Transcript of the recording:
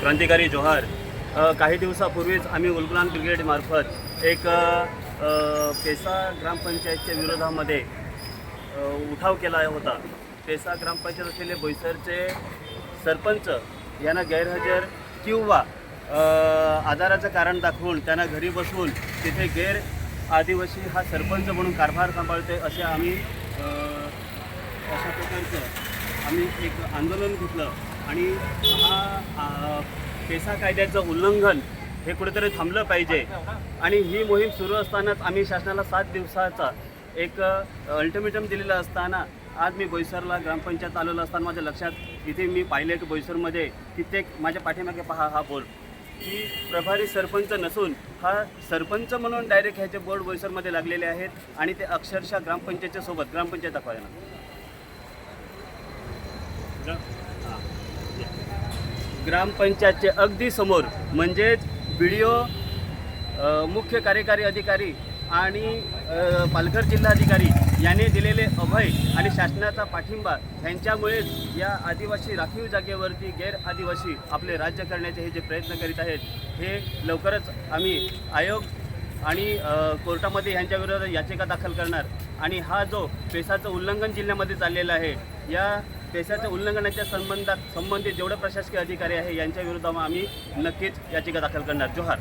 क्रांतिकारी जोहार. काही दिवसापूर्वीच आम्ही उलगुलान ब्रिगेडमार्फत एक पेसा ग्रामपंचायतच्या विरोधामध्ये उठाव केला होता. पेसा ग्रामपंचायत असलेले बोईसरचे सरपंच यांना गैरहजर किंवा आजाराचं कारण दाखवून त्यांना घरी बसवून तिथे गैर आदिवासी हा सरपंच म्हणून कारभार सांभाळते असे आम्ही अशा प्रकारचं आम्ही एक आंदोलन घेतलं. आणि हा पेसा कायद्याचं उल्लंघन हे कुठेतरी थांबलं पाहिजे. आणि ही मोहीम सुरू असतानाच आम्ही शासनाला सात दिवसाचा एक अल्टिमेटम दिलेला असताना आज मी बोईसरला ग्रामपंचायत आलेलो असताना माझ्या लक्षात इथे मी पाहिले की बोईसरमध्ये कित्येक माझ्या पाठीमागे पहा हा बोर्ड की प्रभारी सरपंच नसून हा सरपंच म्हणून डायरेक्ट ह्याचे बोर्ड बोईसरमध्ये लागलेले आहेत आणि ते अक्षरशः ग्रामपंचायतच्या सोबत ग्रामपंचायत दाखवायला ग्रामपंचायतचे अगदी समोर म्हणजेच व्हिडिओ मुख्य कार्यकारी अधिकारी आणि पालघर जिल्हाधिकारी यांनी दिलेले अभय आणि शासनाचा पाठिंबा यांच्यामुळेच या आदिवासी राखीव जागेवरती गैर आदिवासी आपले राज्य करण्याचे हे जे प्रयत्न करीत आहेत हे लवकरच आम्ही आयोग आणि कोर्टामध्ये ह्यांच्याविरोधात याचिका दाखल करणार. आणि हा जो पेसाचं उल्लंघन जिल्ह्यामध्ये चाललेला आहे या पेशाच्या उल्लंघनाच्या संबंधात संबंधित जेवढे प्रशासकीय अधिकारी आहे यांच्या विरोधात आम्ही नक्कीच याचिका दाखल करणार. जोहार.